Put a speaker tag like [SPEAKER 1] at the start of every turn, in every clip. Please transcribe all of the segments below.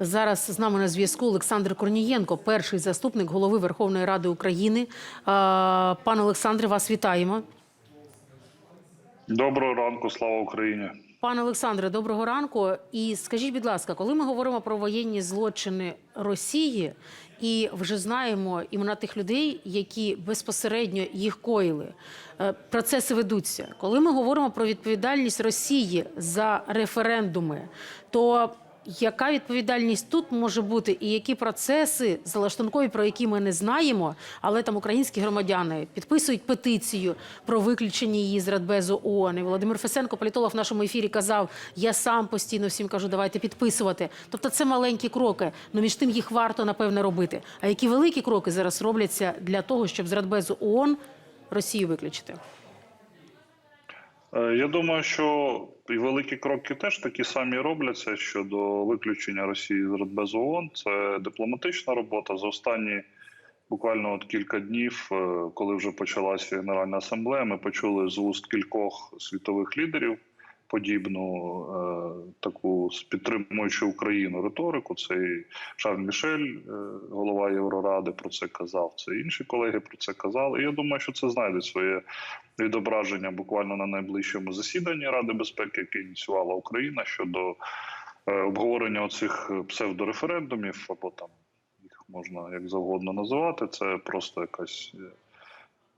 [SPEAKER 1] Зараз з нами на зв'язку Олександр Корнієнко, перший заступник голови Верховної Ради України. Пане Олександре, вас вітаємо.
[SPEAKER 2] Доброго ранку, слава Україні.
[SPEAKER 1] Пане Олександре, доброго ранку. І скажіть, будь ласка, коли ми говоримо про воєнні злочини Росії, і вже знаємо імена тих людей, які безпосередньо їх коїли, е, процеси ведуться. Коли ми говоримо про відповідальність Росії за референдуми, то яка відповідальність тут може бути, і які процеси залаштункові, про які ми не знаємо, але там українські громадяни підписують петицію про виключення її з Радбезу ООН. І Володимир Фесенко, політолог в нашому ефірі, казав: я сам постійно всім кажу, давайте підписувати. Тобто, це маленькі кроки. але між тим їх варто напевне робити. А які великі кроки зараз робляться для того, щоб з Радбезу ООН Росію виключити?
[SPEAKER 2] Е, Я думаю, що і великі кроки теж такі самі робляться щодо виключення Росії з Радбезу ООН. Це дипломатична робота. За останні буквально от кілька днів, е, коли вже почалася Генеральна асамблея, ми почули з уст кількох світових лідерів подібну е, таку підтримуючу Україну риторику. Це і Шарль Мішель, е, голова Євроради, про це казав. Це інші колеги про це казали. І я думаю, що це знайде своє відображення буквально на найближчому засіданні Ради безпеки, яке ініціювала Україна щодо е, обговорення оцих псевдореферендумів, або там їх можна як завгодно називати. Це просто якась.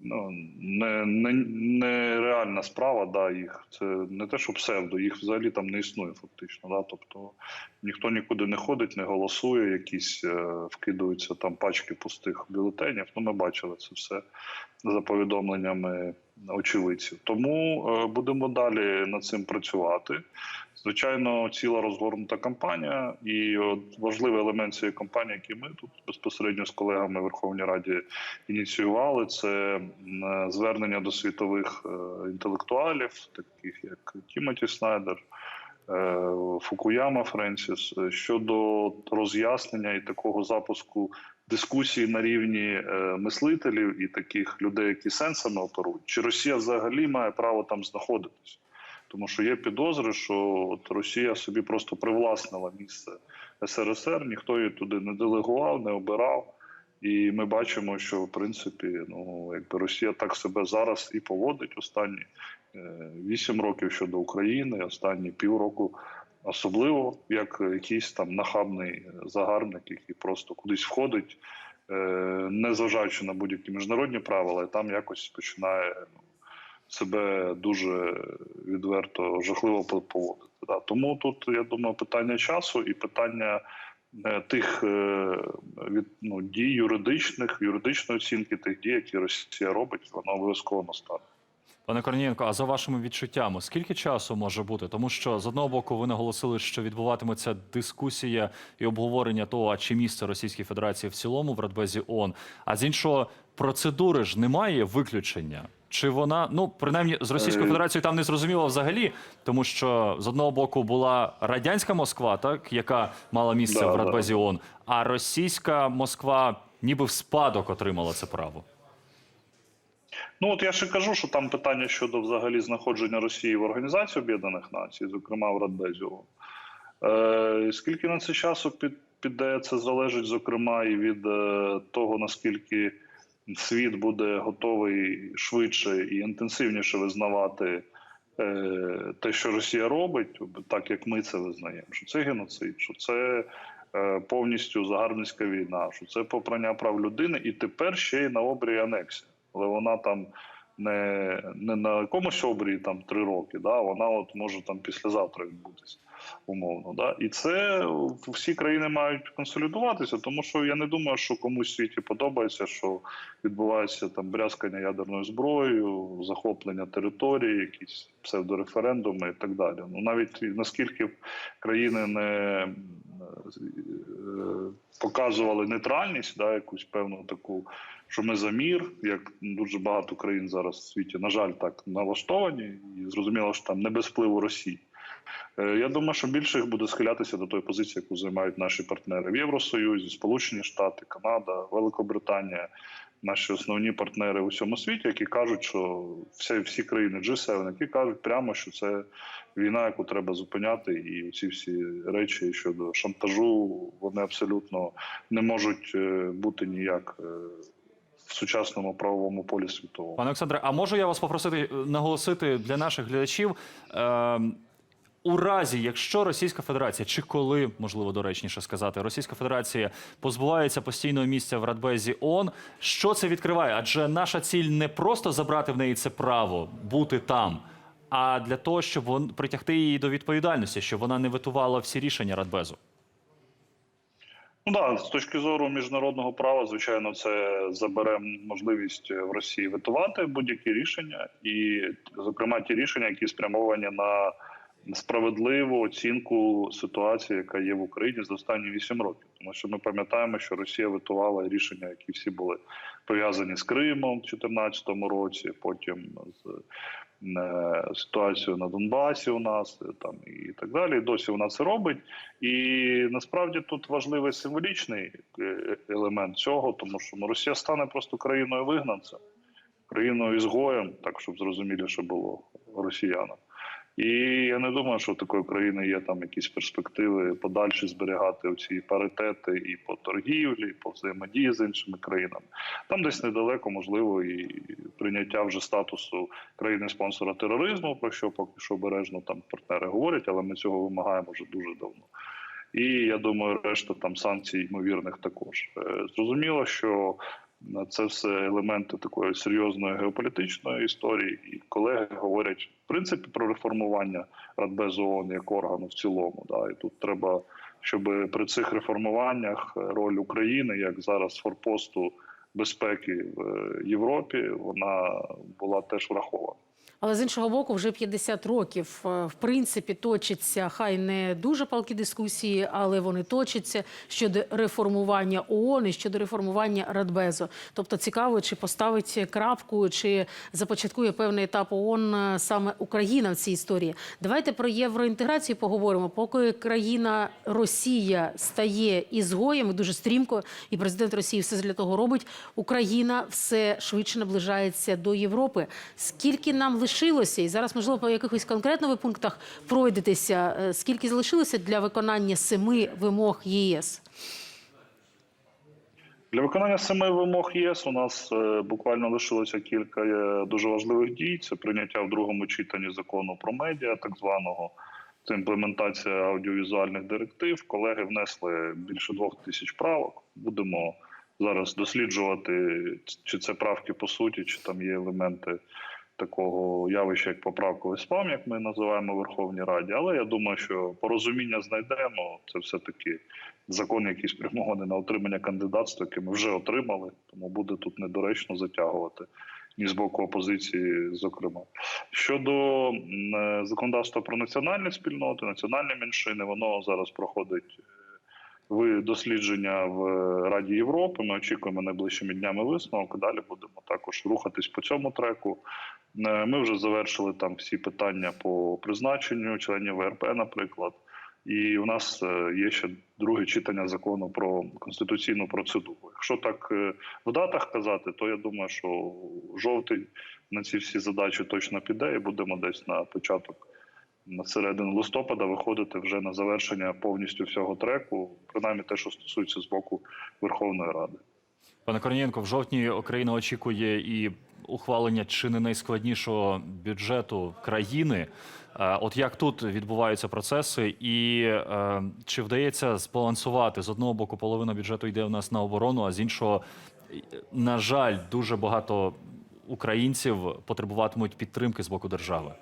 [SPEAKER 2] Ну, не, не, нереальна справа, да, їх це не те, що псевдо, їх взагалі там не існує фактично. Да, тобто ніхто нікуди не ходить, не голосує, якісь е, вкидаються там пачки пустих бюлетенів. Ну, ми бачили це все за повідомленнями очевидців. Тому е, будемо далі над цим працювати. Звичайно, ціла розгорнута кампанія, і от важливий елемент цієї кампанії, який ми тут безпосередньо з колегами в Верховній Раді ініціювали, це е, звернення до світових е, інтелектуалів, таких як Тімоті Снайдер. е, Фукуяма Френсіс щодо роз'яснення і такого запуску дискусії на рівні мислителів і таких людей, які сенсами оперують, чи Росія взагалі має право там знаходитись, тому що є підозри, що от Росія собі просто привласнила місце СРСР, ніхто її туди не делегував, не обирав. І ми бачимо, що в принципі, ну якби Росія так себе зараз і поводить останні вісім років щодо України, останні півроку, особливо як якийсь там нахабний загарбник, який просто кудись входить, е, не зважаючи на будь-які міжнародні правила, і там якось починає ну, себе дуже відверто жахливо поводити. Да. Тому тут я думаю, питання часу і питання е, тих е, від ну, дій юридичних, юридичної оцінки тих дій, які Росія робить, воно обов'язково настане.
[SPEAKER 3] Пане Корнієнко, а за вашими відчуттями, скільки часу може бути? Тому що з одного боку ви наголосили, що відбуватиметься дискусія і обговорення того, а чи місце Російської Федерації в цілому в Радбезі ООН, а з іншого процедури ж немає виключення. Чи вона ну принаймні з Російською
[SPEAKER 2] Е.
[SPEAKER 3] Федерацією там не зрозуміло взагалі, тому що з одного боку була радянська Москва, так яка мала місце
[SPEAKER 2] Да,
[SPEAKER 3] в
[SPEAKER 2] да.
[SPEAKER 3] ООН, а російська Москва ніби в спадок отримала це право.
[SPEAKER 2] Ну от я ще кажу, що там питання щодо взагалі знаходження Росії в Організації Об'єднаних Націй, зокрема в Радбезі. ООН. Е, скільки на це часу під, піде, це залежить, зокрема, і від е, того, наскільки світ буде готовий швидше і інтенсивніше визнавати е, те, що Росія робить, так як ми це визнаємо, що це геноцид, що це е, повністю загарбницька війна, що це попрання прав людини, і тепер ще й на обрії анексія. Але вона там не, не на якомусь обрії там три роки, да, вона от може там післязавтра відбутися умовно. Да? І це всі країни мають консолідуватися, тому що я не думаю, що комусь в світі подобається, що відбувається там брязкання ядерною зброєю, захоплення території, якісь псевдореферендуми і так далі. Ну навіть наскільки країни не е, показували нейтральність, да, якусь певну таку, що ми за мір, як дуже багато країн зараз в світі, на жаль, так налаштовані, і зрозуміло, що там не без впливу Росії. Е, Я думаю, що більше їх буде схилятися до тої позиції, яку займають наші партнери в Євросоюзі, Сполучені Штати, Канада, Великобританія. наші основні партнери у всьому світі, які кажуть, що всі, всі країни G7, які кажуть прямо, що це війна, яку треба зупиняти, і ці всі речі щодо шантажу вони абсолютно не можуть е, бути ніяк е, в сучасному правовому полі світового.
[SPEAKER 3] Пане Олександре, а можу я вас попросити наголосити для наших глядачів? Е, у разі, якщо Російська Федерація, чи коли можливо доречніше сказати, Російська Федерація позбувається постійного місця в Радбезі ООН, що це відкриває? Адже наша ціль не просто забрати в неї це право бути там, а для того, щоб вон притягти її до відповідальності, щоб вона не витувала всі рішення Радбезу.
[SPEAKER 2] Ну да, з точки зору міжнародного права, звичайно, це забере можливість в Росії витувати будь-які рішення, і, зокрема, ті рішення, які спрямовані на справедливу оцінку ситуації, яка є в Україні за останні 8 років. Тому що ми пам'ятаємо, що Росія витувала рішення, які всі були пов'язані з Кримом в 2014 році, потім з е, ситуацією на Донбасі у нас е, там і так далі. Досі вона це робить. І насправді тут важливий символічний е, елемент цього, тому що ну, Росія стане просто країною вигнанця, країною ізгоєм, так щоб зрозуміліше було росіянам. І я не думаю, що у такої країни є там якісь перспективи подальші зберігати ці паритети і по торгівлі, і по взаємодії з іншими країнами. Там десь недалеко можливо і прийняття вже статусу країни-спонсора тероризму, про що поки що обережно там партнери говорять, але ми цього вимагаємо вже дуже давно. І я думаю, решта там санкцій ймовірних також Е, зрозуміло, що це все елементи такої серйозної геополітичної історії, і колеги говорять в принципі про реформування Радбезу ООН як органу в цілому. Да, і тут треба, щоб при цих реформуваннях роль України, як зараз форпосту безпеки в е, Європі, вона була теж врахована.
[SPEAKER 1] Але з іншого боку, вже 50 років е, в принципі точаться хай не дуже палкі дискусії, але вони точаться щодо реформування ООН і щодо реформування Радбезу. Тобто цікаво, чи поставить крапку, чи започаткує певний етап ООН е, саме Україна в цій історії. Давайте про євроінтеграцію поговоримо. Поки країна Росія стає ізгоєм дуже стрімко, і президент Росії все для того робить. Україна все швидше наближається до Європи. Скільки нам лишилося, і зараз можливо по якихось конкретно ви пунктах пройдетеся. е, Скільки залишилося для виконання семи вимог ЄС?
[SPEAKER 2] Для виконання семи вимог ЄС у нас е, буквально лишилося кілька е, дуже важливих дій. Це прийняття в другому читанні закону про медіа, так званого. Це імплементація аудіовізуальних директив. Колеги внесли більше двох тисяч правок. Будемо зараз досліджувати, чи це правки по суті, чи там є елементи такого явища, як поправковий спам, як ми називаємо в Верховній Раді. Але я думаю, що порозуміння знайдемо. Це все таки закон, який спрямований на отримання кандидатства, яке ми вже отримали, тому буде тут недоречно затягувати. Ні з боку опозиції, зокрема, щодо е, законодавства про національні спільноти, національні меншини, воно зараз проходить е, в дослідження в Раді Європи. Ми очікуємо найближчими днями висновок. Далі будемо також рухатись по цьому треку. Е, Ми вже завершили там всі питання по призначенню членів ВРП, наприклад. І у нас е, є ще друге читання закону про конституційну процедуру. Якщо так е, в датах казати, то я думаю, що жовтий на ці всі задачі точно піде, і будемо десь на початок на середину листопада виходити вже на завершення повністю всього треку, принаймні те, що стосується з боку Верховної Ради.
[SPEAKER 3] Пане Корнієнко, в жовтні Україна очікує і ухвалення чи не найскладнішого бюджету країни. Е, От як тут відбуваються процеси, і е, чи вдається збалансувати з одного боку половина бюджету йде в нас на оборону, а з іншого, е, на жаль, дуже багато українців потребуватимуть підтримки з боку держави.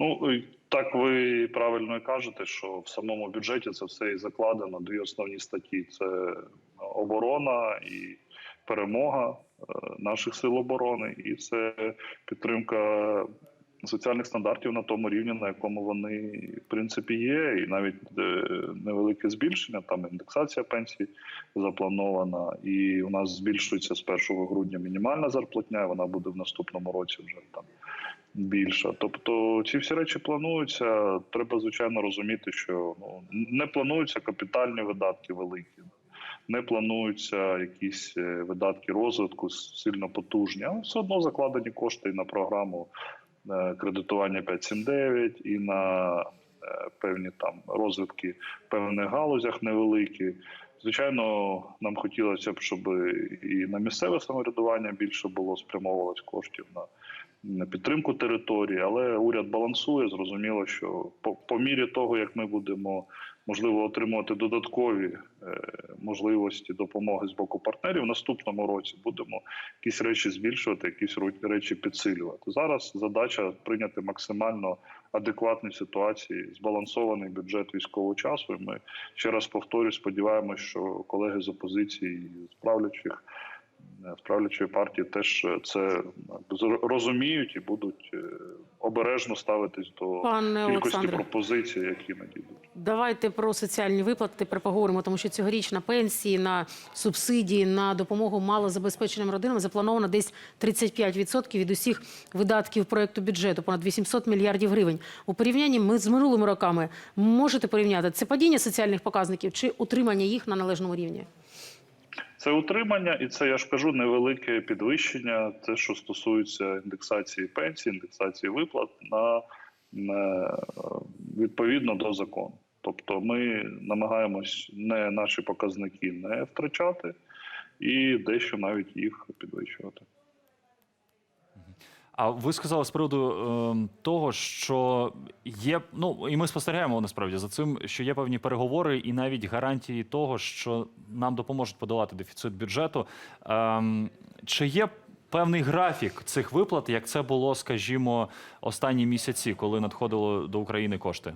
[SPEAKER 2] Ну так ви правильно і кажете, що в самому бюджеті це все і закладено. Дві основні статті: це оборона і перемога е, наших сил оборони, і це підтримка соціальних стандартів на тому рівні, на якому вони в принципі є, і навіть е, невелике збільшення. Там індексація пенсій запланована, і у нас збільшується з 1 грудня мінімальна зарплатня. і Вона буде в наступному році вже там більша. Тобто ці всі речі плануються. Треба звичайно розуміти, що ну не плануються капітальні видатки великі. не плануються якісь е, видатки розвитку сильно потужні, але все одно закладені кошти і на програму е, кредитування 5.7.9 і на е, певні там розвитки в певних галузях невеликі. Звичайно, нам хотілося б, щоб і на місцеве самоврядування більше було спрямовувалось коштів на, на підтримку території, але уряд балансує. Зрозуміло, що по, по мірі того, як ми будемо можливо отримувати додаткові е, можливості допомоги з боку партнерів, в наступному році будемо якісь речі збільшувати, якісь речі підсилювати. Зараз задача прийняти максимально адекватні ситуації, збалансований бюджет військового часу. І ми ще раз повторюю, сподіваємось, що колеги з опозиції з правлячих з правлячої партії теж е, це е, розуміють і будуть е, обережно ставитись до
[SPEAKER 1] Пане
[SPEAKER 2] кількості
[SPEAKER 1] Олександре.
[SPEAKER 2] пропозицій, які надійдуть.
[SPEAKER 1] Давайте про соціальні виплати тепер поговоримо, тому що цьогоріч на пенсії, на субсидії, на допомогу малозабезпеченим родинам заплановано десь 35% від усіх видатків проекту бюджету, понад 800 мільярдів гривень. У порівнянні ми з минулими роками можете порівняти це падіння соціальних показників чи утримання їх на належному рівні?
[SPEAKER 2] Це утримання, і це я ж кажу невелике підвищення. Те, що стосується індексації пенсій, індексації виплат на, на відповідно до закону. Тобто, ми намагаємось не наші показники не втрачати і дещо навіть їх підвищувати.
[SPEAKER 3] А ви сказали з приводу е, того, що є. Ну і ми спостерігаємо насправді за цим, що є певні переговори і навіть гарантії того, що нам допоможуть подолати дефіцит бюджету. Е, чи є певний графік цих виплат, як це було, скажімо, останні місяці, коли надходило до України кошти?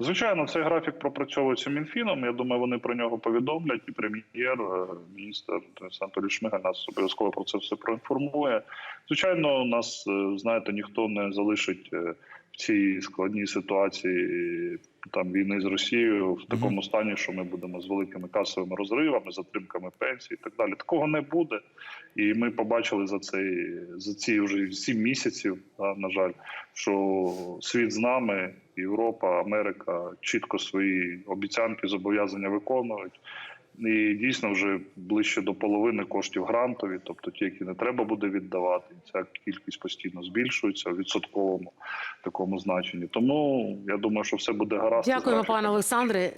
[SPEAKER 2] Звичайно, цей графік пропрацьовується Мінфіном. Я думаю, вони про нього повідомлять. І прем'єр, е, міністр Денис Шмига нас обов'язково про це все проінформує. Звичайно, нас е, знаєте, ніхто не залишить е, цій складній ситуації там війни з Росією в такому стані, що ми будемо з великими касовими розривами, затримками пенсій і так далі. Такого не буде. І ми побачили за цей за ці вже сім місяців, да, на жаль, що світ з нами, Європа, Америка чітко свої обіцянки, зобов'язання виконують. І дійсно вже ближче до половини коштів грантові, тобто ті, які не треба буде віддавати. Ця кількість постійно збільшується в відсотковому такому значенні. Тому я думаю, що все буде гаразд.
[SPEAKER 1] Дякуємо, пане Олександре.